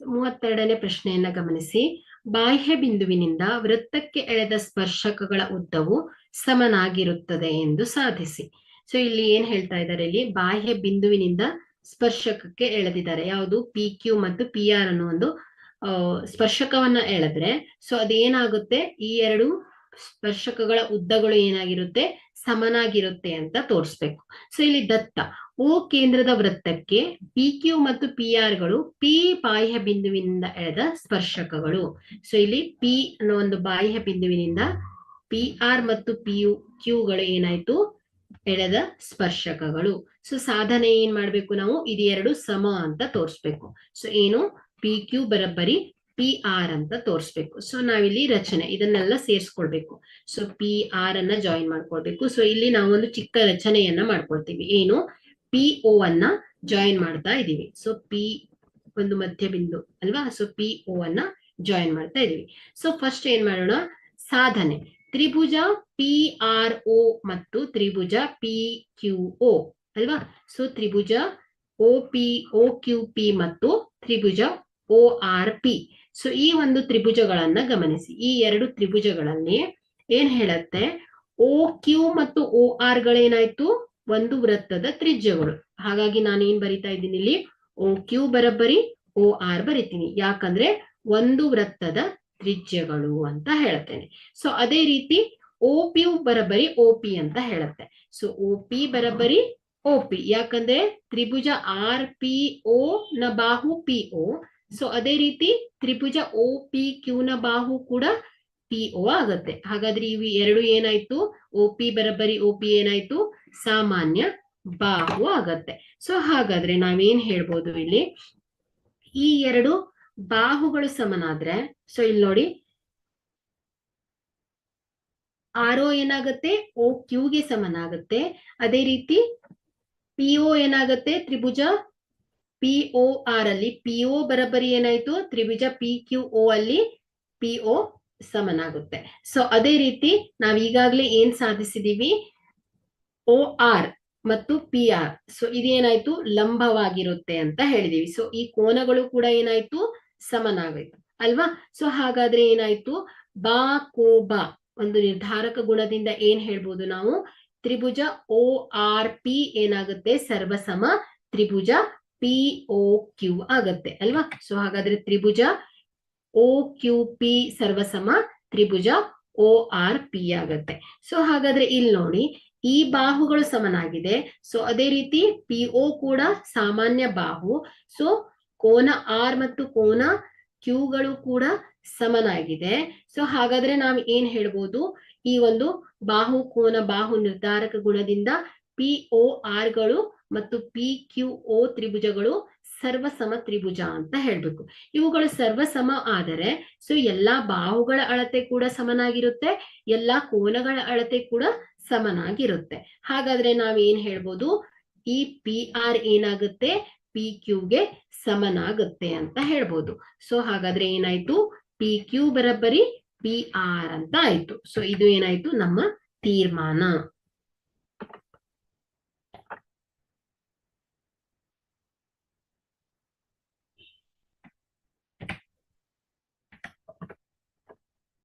ಮೂವತ್ತೆರಡನೇ ಪ್ರಶ್ನೆಯನ್ನ ಗಮನಿಸಿ. ಬಾಹ್ಯ ಬಿಂದುವಿನಿಂದ ವೃತ್ತಕ್ಕೆ ಎಳೆದ ಸ್ಪರ್ಶಕಗಳ ಉದ್ದವು ಸಮನಾಗಿರುತ್ತದೆ ಎಂದು ಸಾಧಿಸಿ. ಸೊ ಇಲ್ಲಿ ಏನ್ ಹೇಳ್ತಾ ಇದ್ದಾರೆ ಇಲ್ಲಿ? ಬಾಹ್ಯ ಬಿಂದುವಿನಿಂದ ಸ್ಪರ್ಶಕಕ್ಕೆ ಎಳೆದಿದ್ದಾರೆ. ಯಾವುದು? ಪಿ ಕ್ಯೂ ಮತ್ತು ಪಿ ಆರ್ ಅನ್ನೋ ಒಂದು ಸ್ಪರ್ಶಕವನ್ನ ಎಳೆದ್ರೆ. ಸೊ ಅದೇನಾಗುತ್ತೆ? ಈ ಎರಡು ಸ್ಪರ್ಶಕಗಳ ಉದ್ದಗಳು ಏನಾಗಿರುತ್ತೆ? ಸಮನಾಗಿರುತ್ತೆ ಅಂತ ತೋರಿಸ್ಬೇಕು. ಸೊ ಇಲ್ಲಿ ದತ್ತ. ಓ ಕೇಂದ್ರದ ವೃತ್ತಕ್ಕೆ ಪಿ ಕ್ಯೂ ಮತ್ತು ಪಿ ಆರ್ಗಳು ಪಿ ಬಾಹ್ಯ ಬಿಂದುವಿನಿಂದ ಎಳೆದ ಸ್ಪರ್ಶಕಗಳು. ಸೊ ಇಲ್ಲಿ ಪಿ ಅನ್ನೋ ಒಂದು ಬಾಹ್ಯ ಬಿಂದುವಿನಿಂದ ಪಿ ಆರ್ ಮತ್ತು ಪಿ ಯು ಕ್ಯೂಗಳು ಏನಾಯ್ತು? ಎಳೆದ ಸ್ಪರ್ಶಕಗಳು. ಸೊ ಸಾಧನೆ ಏನ್ ಮಾಡ್ಬೇಕು ನಾವು? ಇದು ಎರಡು ಸಮ ಅಂತ ತೋರಿಸ್ಬೇಕು. ಸೊ ಏನು? ಪಿ ಕ್ಯೂ ಬರಬ್ಬರಿ ಪಿ ಆರ್ ಅಂತ ತೋರಿಸ್ಬೇಕು. ಸೊ ನಾವಿಲ್ಲಿ ರಚನೆ, ಇದನ್ನೆಲ್ಲ ಸೇರಿಸ್ಕೊಳ್ಬೇಕು. ಸೊ ಪಿ ಆರ್ ಅನ್ನ ಜಾಯಿನ್ ಮಾಡ್ಕೊಳ್ಬೇಕು. ಸೊ ಇಲ್ಲಿ ನಾವು ಒಂದು ಚಿಕ್ಕ ರಚನೆಯನ್ನ ಮಾಡ್ಕೊಳ್ತೀವಿ. ಏನು? ಪಿ ಓ ಅನ್ನ ಜಾಯಿನ್ ಮಾಡ್ತಾ ಇದೀವಿ. ಸೊ ಪಿ ಒಂದು ಮಧ್ಯ ಬಿಂದು ಅಲ್ವಾ? ಸೊ ಪಿ ಓ ಅನ್ನ ಜಾಯಿನ್ ಮಾಡ್ತಾ ಇದೀವಿ. ಸೊ ಫಸ್ಟ್ ಏನ್ ಮಾಡೋಣ? ಸಾಧನೆ. ತ್ರಿಭುಜ ಪಿ ಆರ್ ಒ ಮತ್ತು ತ್ರಿಭುಜ ಪಿ ಕ್ಯೂ ಓ ಅಲ್ವಾ? ಸೊ ತ್ರಿಭುಜ O P O Q P ಮತ್ತು ತ್ರಿಭುಜ ಒ ಆರ್ ಪಿ ಸೊ ಈ ಒಂದು ತ್ರಿಭುಜಗಳನ್ನ ಗಮನಿಸಿ. ಈ ಎರಡು ತ್ರಿಭುಜಗಳಲ್ಲಿ ಏನ್ ಹೇಳತ್ತೆ? ಓ ಕ್ಯೂ ಮತ್ತು ಓ ಆರ್ ಗಳೇನಾಯ್ತು? ಒಂದು ವೃತ್ತದ ತ್ರಿಜ್ಯಗಳು. ಹಾಗಾಗಿ ನಾನು ಏನ್ ಬರಿತಾ ಇದ್ದೀನಿ ಇಲ್ಲಿ? ಓ ಕ್ಯೂ ಬರಬ್ಬರಿ, ಓ ಆರ್ ಬರಿತೀನಿ. ಯಾಕಂದ್ರೆ ಒಂದು ವೃತ್ತದ ತ್ರಿಜ್ಯಗಳು ಅಂತ ಹೇಳ್ತೇನೆ. ಸೊ ಅದೇ ರೀತಿ ಓ ಪಿ ಬರಬರಿ ಓ ಪಿ ಅಂತ ಹೇಳುತ್ತೆ. ಸೊ ಓ ಪಿ ಬರಬರಿ ಓ ಪಿ ಯಾಕಂದ್ರೆ ತ್ರಿಭುಜ ಆರ್ ಪಿ ಓ ನ ಬಾಹು ಪಿ ಓ ಸೊ ಅದೇ ರೀತಿ ತ್ರಿಭುಜ ಓ ಪಿ ಕ್ಯೂ ನ ಬಾಹು ಕೂಡ ಪಿ ಓ ಆಗತ್ತೆ. ಹಾಗಾದ್ರೆ ಇವು ಎರಡು ಏನಾಯ್ತು? ಓ ಪಿ ಬರಬರಿ ಓ ಪಿ ಏನಾಯ್ತು? ಸಾಮಾನ್ಯ ಬಾಹು ಆಗತ್ತೆ. ಸೊ ಹಾಗಾದ್ರೆ ನಾವೇನ್ ಹೇಳ್ಬೋದು ಇಲ್ಲಿ? ಈ ಎರಡು ಬಾಹುಗಳು ಸಮನಾದ್ರೆ ಸೊ ಇಲ್ಲಿ ನೋಡಿ. ಆರ್ ಓ ಏನಾಗತ್ತೆ? ಓ ಕ್ಯೂಗೆ ಸಮನಾಗತ್ತೆ. ಅದೇ ರೀತಿ ಪಿ ಓ ಏನಾಗತ್ತೆ? ತ್ರಿಭುಜ ಪಿ ಓ ಆರ್ ಅಲ್ಲಿ. ಪಿ ಓ ಬರಬರಿ ಏನಾಯ್ತು? ತ್ರಿಭುಜ ಪಿ ಕ್ಯೂ ಓ ಅಲ್ಲಿ ಪಿ ಓ ಸಮನಾಗುತ್ತೆ. ಸೊ ಅದೇ ರೀತಿ ನಾವ್ ಈಗಾಗ್ಲೇ ಏನ್ ಸಾಧಿಸಿದೀವಿ? ಓ ಆರ್ ಮತ್ತು ಪಿ ಆರ್ ಸೊ ಇದೇನಾಯ್ತು? ಲಂಬವಾಗಿರುತ್ತೆ ಅಂತ ಹೇಳಿದೀವಿ. ಸೊ ಈ ಕೋನಗಳು ಕೂಡ ಏನಾಯ್ತು? ಸಮನಾಗೋಯ್ತು. ಅಲ್ವಾ? ಸೊ ಹಾಗಾದ್ರೆ ಏನಾಯ್ತು? ಬಾ, ಕೋ, ಬಾ. ಒಂದು ನಿರ್ಧಾರಕ ಗುಣದಿಂದ ಏನ್ ಹೇಳ್ಬೋದು ನಾವು? ತ್ರಿಭುಜ ಒ ಆರ್ ಪಿ ಏನಾಗುತ್ತೆ? ಸರ್ವಸಮ ತ್ರಿಭುಜ ಪಿ ಒ ಕ್ಯೂ ಆಗತ್ತೆ. ಅಲ್ವಾ? ಸೊ ಹಾಗಾದ್ರೆ ತ್ರಿಭುಜ ಒ ಕ್ಯೂ ಪಿ ಸರ್ವಸಮ ತ್ರಿಭುಜ ಒ ಆರ್ ಪಿ ಆಗತ್ತೆ. ಸೊ ಹಾಗಾದ್ರೆ ಇಲ್ಲಿ ನೋಡಿ. ಈ ಬಾಹುಗಳು ಸಮನಾಗಿದೆ. ಸೊ ಅದೇ ರೀತಿ ಪಿ ಕೂಡ ಸಾಮಾನ್ಯ ಬಾಹು. ಸೊ ಕೋನ ಆರ್ ಮತ್ತು ಕೋನ ಕ್ಯೂಗಳು ಕೂಡ ಸಮನಾಗಿದೆ. ಸೊ ಹಾಗಾದ್ರೆ ನಾವು ಏನ್ ಹೇಳ್ಬೋದು? ಈ ಒಂದು ಬಾಹು, ಕೋನ ಬಾಹು ನಿರ್ಧಾರಕ ಗುಣದಿಂದ ಪಿ ಓ ಆರ್ಗಳು ಮತ್ತು ಪಿ ಕ್ಯೂ ಓ ತ್ರಿಭುಜಗಳು ಸರ್ವಸಮ ತ್ರಿಭುಜ ಅಂತ ಹೇಳ್ಬೇಕು. ಇವುಗಳು ಸರ್ವಸಮ ಆದರೆ ಸೊ ಎಲ್ಲಾ ಬಾಹುಗಳ ಅಳತೆ ಕೂಡ ಸಮನಾಗಿರುತ್ತೆ, ಎಲ್ಲಾ ಕೋನಗಳ ಅಳತೆ ಕೂಡ ಸಮನಾಗಿರುತ್ತೆ. ಹಾಗಾದ್ರೆ ನಾವ್ ಏನ್ ಹೇಳ್ಬೋದು? ಈ ಪಿ ಆರ್ ಏನಾಗುತ್ತೆ? ಪಿ ಕ್ಯೂಗೆ ಸಮನಾಗುತ್ತೆ ಅಂತ ಹೇಳ್ಬೋದು. ಸೊ ಹಾಗಾದ್ರೆ ಏನಾಯ್ತು? ಪಿ ಕ್ಯೂ ಬರಬ್ಬರಿ ಪಿ ಆರ್ ಅಂತ ಆಯ್ತು. ಸೊ ಇದು ಏನಾಯ್ತು? ನಮ್ಮ ತೀರ್ಮಾನ.